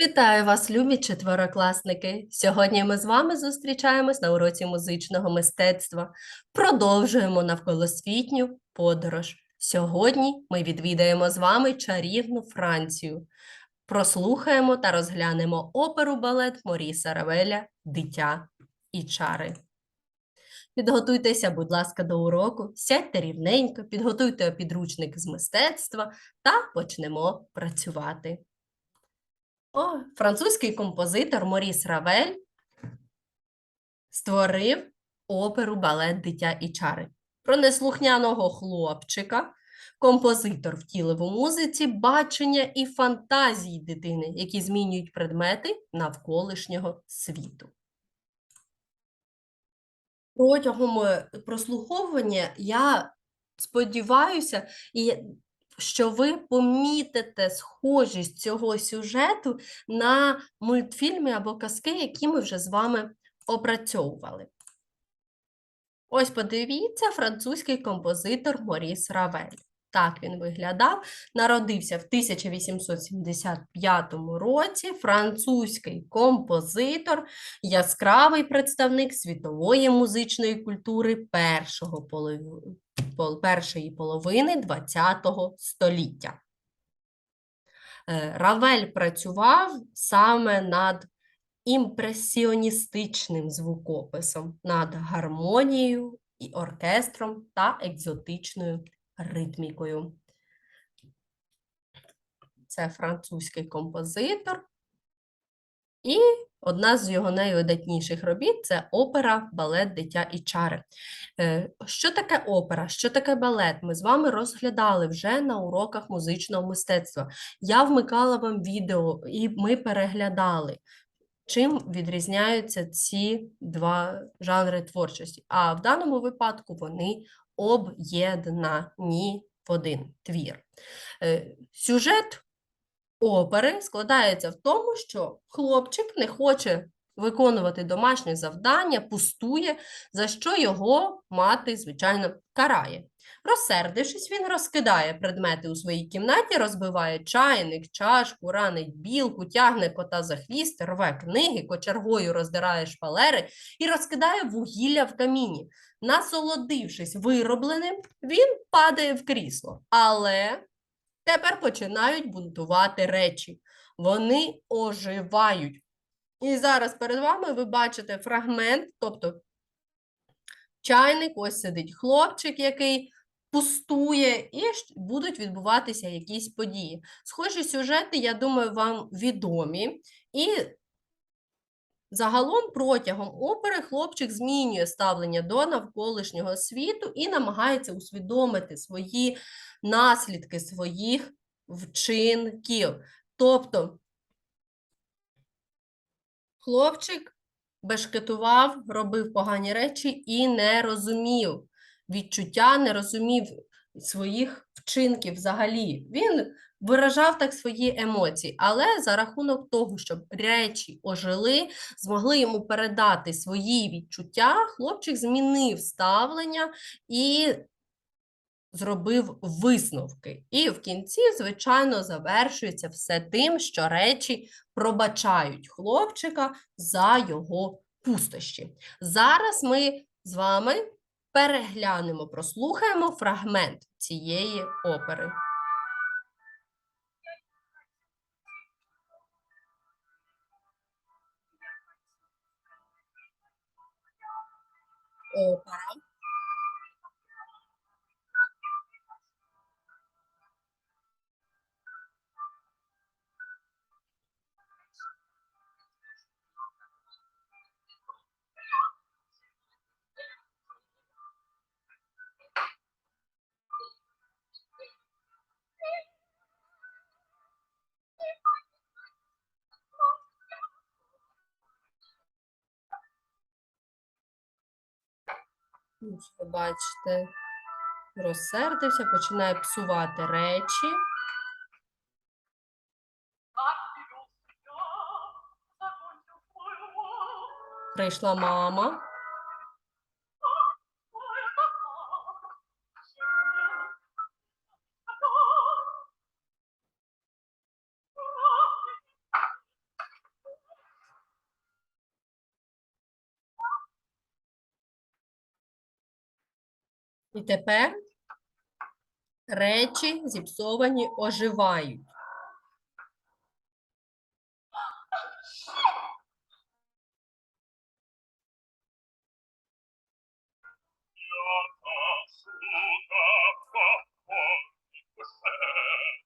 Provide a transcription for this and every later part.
Вітаю вас, любі четверокласники! Сьогодні ми з вами зустрічаємось на уроці музичного мистецтва. Продовжуємо навколосвітню подорож. Сьогодні ми відвідаємо з вами чарівну Францію. Прослухаємо та розглянемо оперу балет Моріса Равеля Дитя і чари. Підготуйтеся, будь ласка, до уроку, сядьте рівненько, підготуйте підручник з мистецтва та почнемо працювати. Французький композитор Моріс Равель створив оперу балет Дитя і чари. Про неслухняного хлопчика композитор втілив у музиці бачення і фантазії дитини, які змінюють предмети навколишнього світу. Протягом е, прослуховування я сподіваюся, і що ви помітите схожість цього сюжету на мультфільми або казки, які ми вже з вами опрацьовували. Ось подивіться, французький композитор Моріс Равель. Так він виглядав. Народився в 1875 році французький композитор, яскравий представник світової музичної культури першого першої половини ХХ століття. Е, Равель працював саме над імпресіоністичним звукописом, над гармонією і оркестром та екзотичною ритмікою. Це французький композитор. І одна з його найвидатніших робіт це опера Балет Дитя і чари. Е, Що таке опера? Що таке балет? Ми з вами розглядали вже на уроках музичного мистецтва. Я вмикала вам відео, і ми переглядали, чим відрізняються ці два жанри творчості. А в даному випадку вони об'єднані в один твір. Е, Сюжет опери складається в тому, що хлопчик не хоче виконувати домашнє завдання, пустує, за що його мати, звичайно, карає. Розсердившись, він розкидає предмети у своїй кімнаті, розбиває чайник, чашку, ранить білку, тягне кота за хвіст, рве книги, кочергою роздирає шпалери і розкидає вугілля в каміні. Насолодившись виробленим, він падає в крісло. Але Тепер починають бунтувати речі. Вони оживають. І зараз перед вами ви бачите фрагмент, тобто чайник, ось сидить хлопчик, який пустує, і будуть відбуватися якісь події. Схожі сюжети, я думаю, вам відомі. І загалом протягом опери хлопчик змінює ставлення до навколишнього світу і намагається усвідомити свої наслідки своїх вчинків. Тобто хлопчик бешкетував, робив погані речі і не розумів відчуття, не розумів своїх вчинків взагалі. Він виражав так свої емоції, але за рахунок того, щоб речі ожили, змогли йому передати свої відчуття, хлопчик змінив ставлення і зробив висновки. І в кінці, звичайно, завершується все тим, що речі пробачають хлопчика за його пустощі. Зараз ми з вами переглянемо, прослухаємо фрагмент цієї опери. Опера. Ось ви бачите, розсердився, починає псувати речі. Прийшла мама. І тепер речі зіпсовані оживають.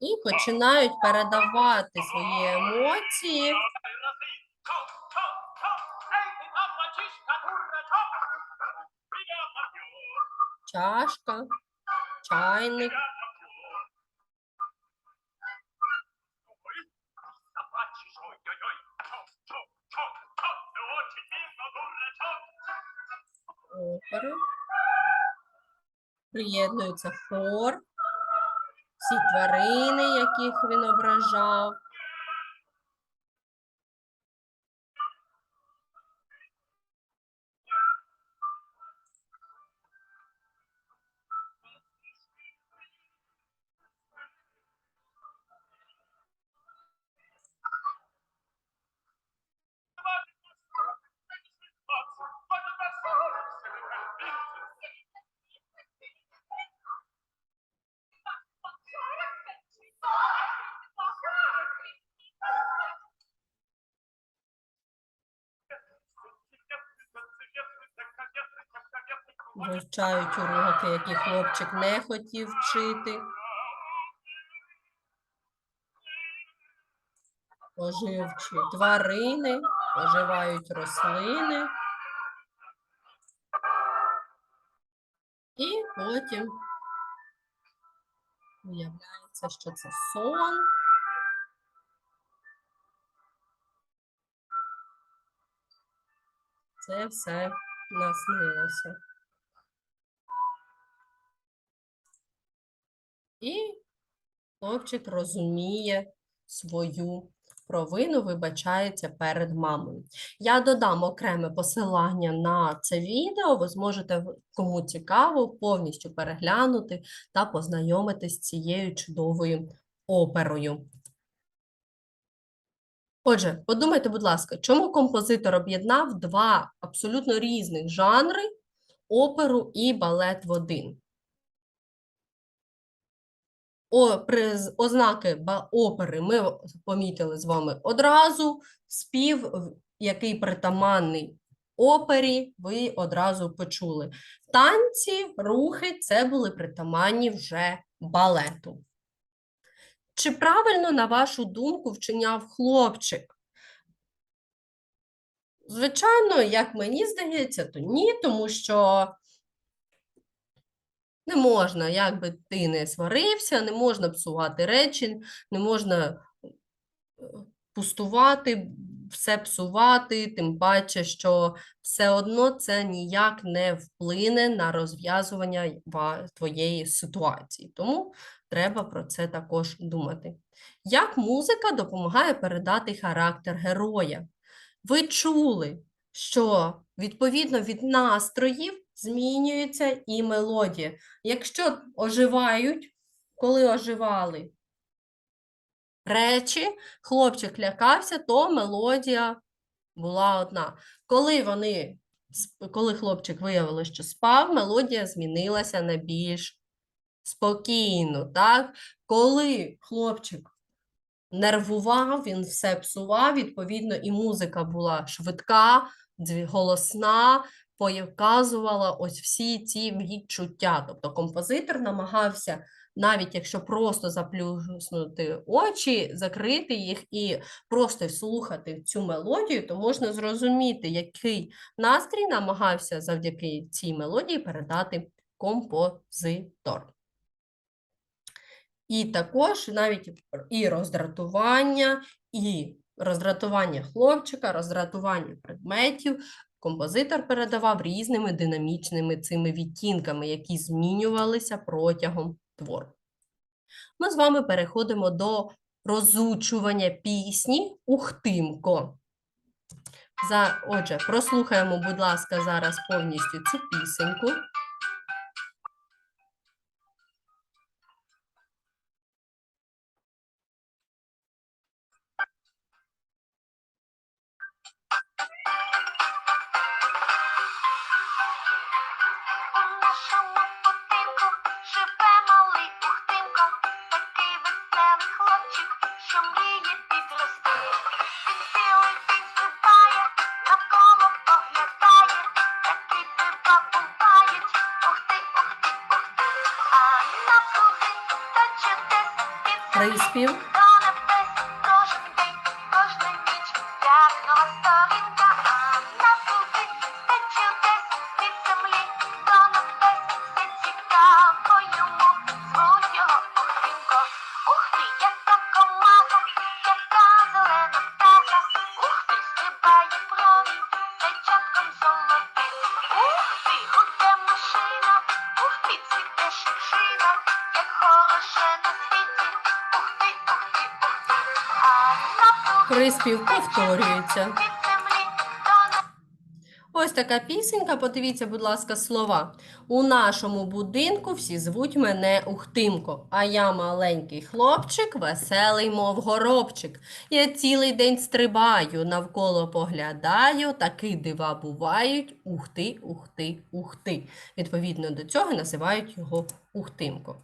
І починають передавати свої емоції чашка, чайник. опери. Приєднується хор, всі тварини, яких він ображав. Вивчають уроки, які хлопчик не хотів вчити. Оживчі тварини, оживають рослини. І потім виявляється, що це сон. Це все наснилося. І хлопчик розуміє свою провину, вибачається перед мамою. Я додам окреме посилання на це відео. Ви зможете, кому цікаво, повністю переглянути та познайомитись з цією чудовою оперою. Отже, подумайте, будь ласка, чому композитор об'єднав два абсолютно різних жанри оперу і балет в один? О, при, ознаки опери ми помітили з вами одразу. Спів, який притаманний опері, ви одразу почули. Танці, рухи це були притаманні вже балету. Чи правильно, на вашу думку, вчиняв хлопчик? Звичайно, як мені здається, то ні, тому що не можна, як би ти не сварився, не можна псувати речі, не можна е, пустувати, все псувати, тим паче, що все одно це ніяк не вплине на розв'язування твоєї ситуації. Тому треба про це також думати. Як музика допомагає передати характер героя? Ви чули, що відповідно від настроїв змінюється і мелодія. Якщо оживають, коли оживали речі, хлопчик лякався, то мелодія була одна. Коли вони, коли хлопчик виявили, що спав, мелодія змінилася на більш спокійну. Так? Коли хлопчик нервував, він все псував, відповідно, і музика була швидка, голосна, показувала ось всі ці відчуття. Тобто композитор намагався, навіть якщо просто заплюснути очі, закрити їх і просто слухати цю мелодію, то можна зрозуміти, який настрій намагався завдяки цій мелодії передати композитор. І також навіть і роздратування, і роздратування хлопчика, роздратування предметів композитор передавав різними динамічними цими відтінками, які змінювалися протягом твору. Ми з вами переходимо до розучування пісні Ухтимко. За, отже, прослухаємо, будь ласка, зараз повністю цю пісеньку. Приспів повторюється. Ось така пісенька. Подивіться, будь ласка, слова. У нашому будинку всі звуть мене Ухтимко, а я маленький хлопчик, веселий, мов горобчик. Я цілий день стрибаю, навколо поглядаю, таки дива бувають. Ухти, ухти, ухти. Відповідно до цього називають його Ухтимко.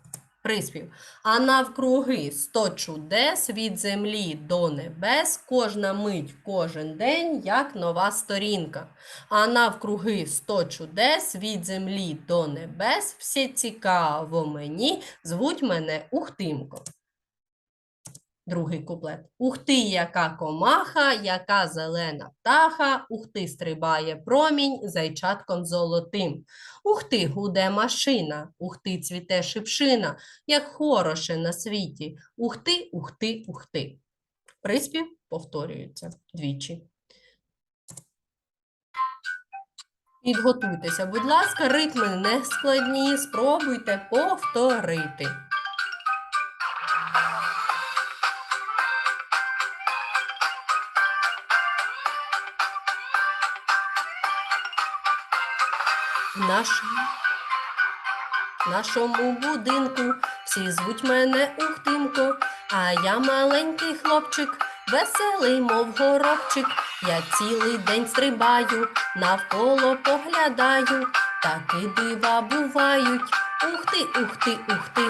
Приспів. А навкруги сто чудес від землі до небес, кожна мить, кожен день, як нова сторінка. А навкруги сто чудес від землі до небес, все цікаво мені, звуть мене Ухтимко. Другий куплет. Ух ти, яка комаха, яка зелена птаха, ух ти, стрибає промінь зайчатком золотим. Ух ти, гуде машина, ух ти, цвіте шипшина, як хороше на світі. Ух ти, ух ти, ух ти. Приспів повторюється двічі. Підготуйтеся, будь ласка, ритми не складні, спробуйте повторити. Нашому, нашому будинку всі звуть мене Ухтимко, а я маленький хлопчик, веселий, мов горобчик. Я цілий день стрибаю, навколо поглядаю, таки дива бувають. Ух ти, ух ти, ух ти.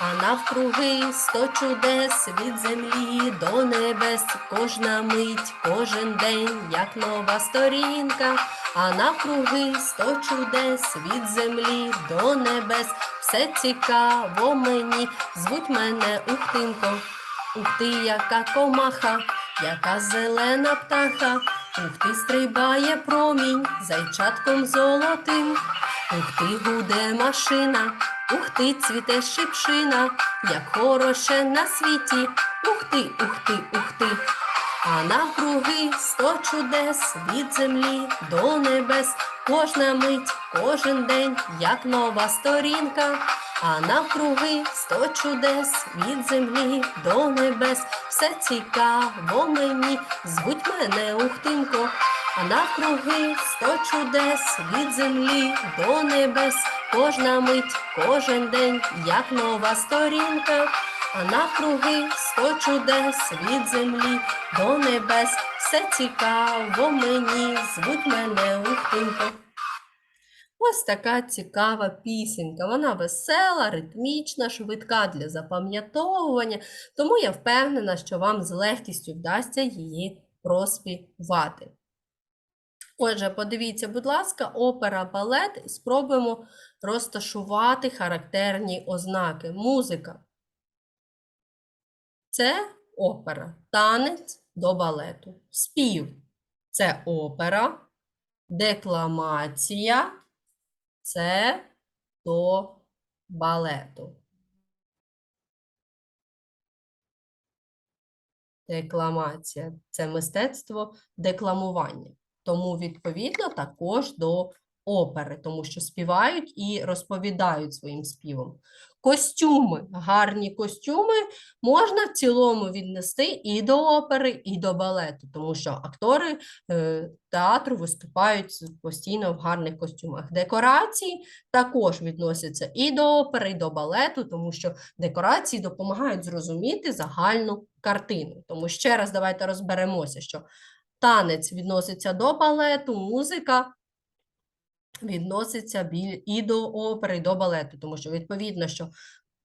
А навкруги сто чудес від землі до небес, кожна мить, кожен день, як нова сторінка. А навкруги сто чудес від землі до небес. Все цікаво мені, звуть мене Ухтинко. Ух ти, яка комаха, яка зелена птаха. Ух ти, стрибає промінь зайчатком золотим. Ух ти, гуде машина, ух ти, цвіте шипшина, як хороше на світі. Ух ти, ух ти, ух ти. А навкруги сто чудес від землі до небес, кожна мить, кожен день, як нова сторінка. А навкруги сто чудес від землі до небес, все цікаво мені, звуть мене Ухтинко. А навкруги сто чудес від землі до небес, кожна мить, кожен день, як нова сторінка. А навкруги сто чудес від землі до небес, все цікаво мені, звуть мене Ухтинко. Ось така цікава пісенька. Вона весела, ритмічна, швидка для запам'ятовування, тому я впевнена, що вам з легкістю вдасться її проспівати. Отже, подивіться, будь ласка, опера, балет, і спробуємо розташувати характерні ознаки. Музика. Це опера, танець до балету. Спів це опера, декламація це до балету. Декламація це мистецтво декламування. Тому, відповідно, також до опери, тому що співають і розповідають своїм співом. Костюми, гарні костюми можна в цілому віднести і до опери, і до балету, тому що актори е, театру виступають постійно в гарних костюмах. Декорації також відносяться і до опери, і до балету, тому що декорації допомагають зрозуміти загальну картину. Тому ще раз давайте розберемося, що танець відноситься до балету, музика відноситься і до опери, і до балету, тому що відповідно, що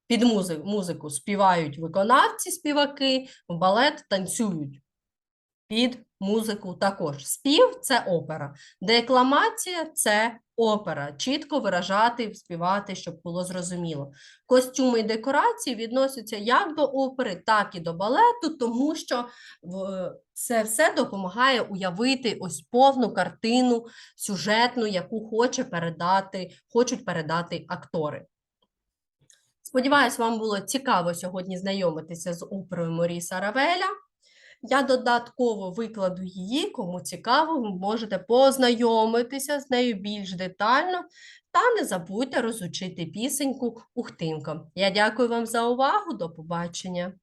під музику, співають виконавці, співаки, в балет танцюють під музику також. Спів це опера, декламація це опера, чітко виражати, співати, щоб було зрозуміло. Костюми і декорації відносяться як до опери, так і до балету, тому що це все допомагає уявити ось повну картину сюжетну, яку хоче передати, хочуть передати актори. Сподіваюсь, вам було цікаво сьогодні знайомитися з оперою Моріса Равеля. Я додатково викладу її, кому цікаво, ви можете познайомитися з нею більш детально та не забудьте розучити пісеньку ухтинком. Я дякую вам за увагу. До побачення.